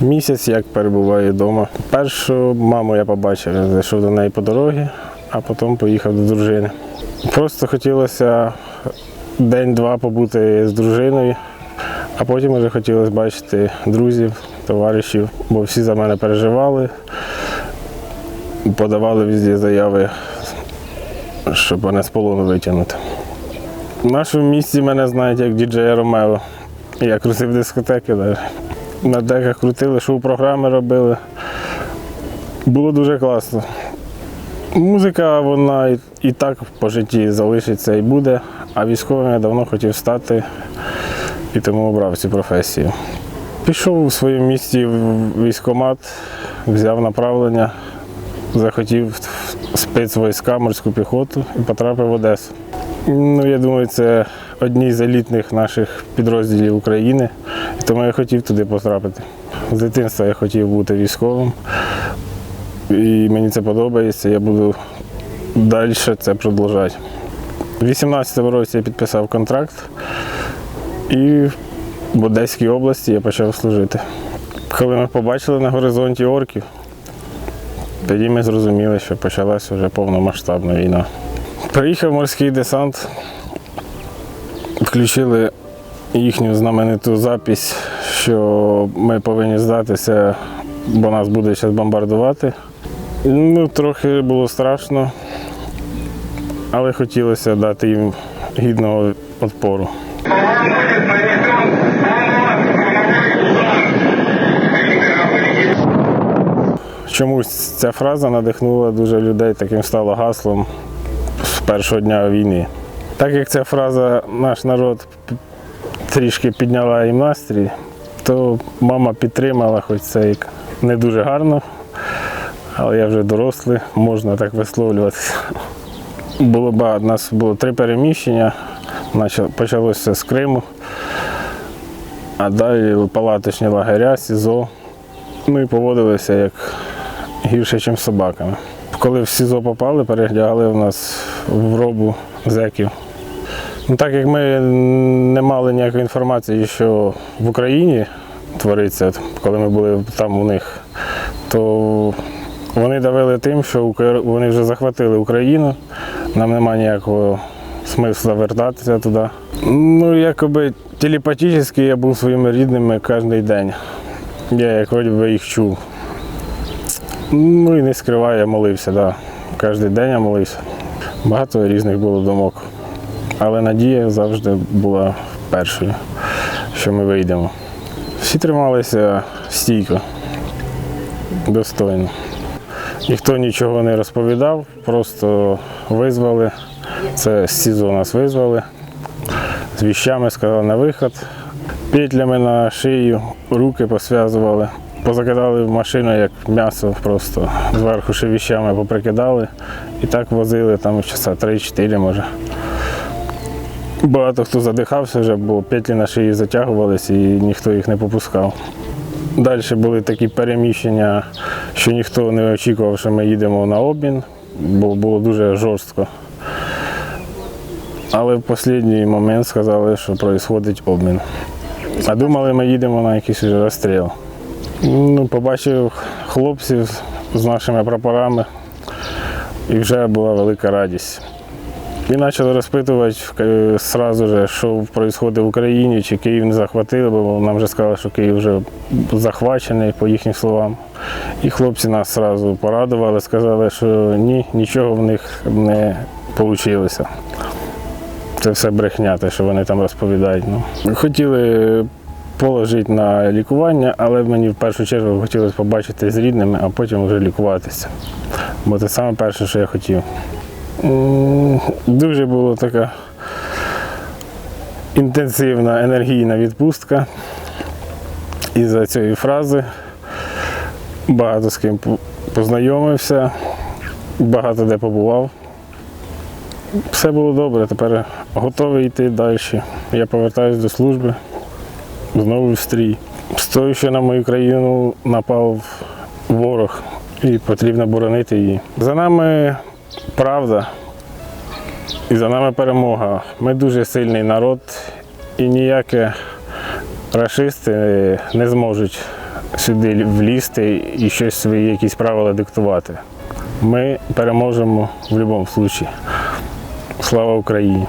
Місяць як перебуваю вдома. Першу маму я побачив, зайшов до неї по дорозі, а потім поїхав до дружини. Просто хотілося день-два побути з дружиною, а потім вже хотілося бачити друзів, товаришів, бо всі за мене переживали, подавали везде заяви, щоб мене з полону витягнути. В нашому місті мене знають як діджея Ромео. Я крутив дискотеки навіть. На деках крутили, шоу-програми робили. Було дуже класно. Музика, вона і, так по житті залишиться і буде, а військовим я давно хотів стати і тому обрав цю професію. Пішов у своєму місті в військкомат, взяв направлення, захотів спецвойська, морську піхоту і потрапив в Одесу. Ну, я думаю, це одні з елітних наших підрозділів України, тому я хотів туди потрапити. З дитинства я хотів бути військовим, і мені це подобається, я буду далі це продовжувати. У 2018 році я підписав контракт і в Одеській області я почав служити. Коли ми побачили на горизонті орків, тоді ми зрозуміли, що почалася вже повномасштабна війна. Приїхав морський десант, включили їхню знамениту запись, що ми повинні здатися, бо нас буде зараз бомбардувати. Ну, трохи було страшно, але хотілося дати їм гідного відпору. Чомусь ця фраза надихнула дуже людей, таким стало гаслом з першого дня війни. Так як ця фраза наш народ трішки підняла їм настрій, то мама підтримала, хоч це як не дуже гарно, але я вже дорослий, можна так висловлюватися. Було багато, у нас було три переміщення, почалося з Криму, а далі палаточні лагеря, СІЗО. Ми поводилися як гірше, ніж собаками. Коли в СІЗО попали, переглядали в нас в робу зеків. Ну, так як ми не мали ніякої інформації, що в Україні твориться, коли ми були там у них, то вони давили тим, що вони вже захватили Україну, нам немає ніякого смисла вертатися туди. Ну, якоби телепатично я був своїми рідними кожен день. Я як би їх чув. Ну і не скриваю, я молився, да. Кожен день я молився. Багато різних було думок. Але надія завжди була першою, що ми вийдемо. Всі трималися стійко, достойно. Ніхто нічого не розповідав, просто визвали. Це з СІЗО нас визвали. З віщами сказали на виход. Петлями на шию, руки посвязували. Позакидали в машину як м'ясо, просто зверху ще віщами поприкидали. І так возили там часа 3-4 може. Багато хто задихався вже, бо петлі на шиї затягувалися і ніхто їх не попускав. Далі були такі переміщення, що ніхто не очікував, що ми їдемо на обмін, бо було дуже жорстко. Але в останній момент сказали, що відбувається обмін. А думали, ми їдемо на якийсь розстріл. Ну, побачив хлопців з нашими прапорами, і вже була велика радість. І почали розпитувати е, сразу же, що відбувається в Україні, чи Київ не захватили, бо нам вже сказали, що Київ вже захвачений, по їхнім словам. І хлопці нас одразу порадували, сказали, що ні, нічого в них не вийшло. Це все брехня, те, що вони там розповідають. Ну. Хотіли положити на лікування, але мені в першу чергу хотілося побачити з рідними, а потім вже лікуватися. Бо це саме перше, що я хотів. Дуже була така інтенсивна енергійна відпустка. Із-за цієї фрази багато з ким познайомився, багато де побував. Все було добре, тепер готовий йти далі. Я повертаюся до служби, знову в стрій. З що на мою країну напав ворог і потрібно боронити її. За нами правда і за нами перемога. Ми дуже сильний народ і ніякі рашисти не зможуть сюди влізти і щось свої якісь правила диктувати. Ми переможемо в будь-якому випадку. Слава Україні!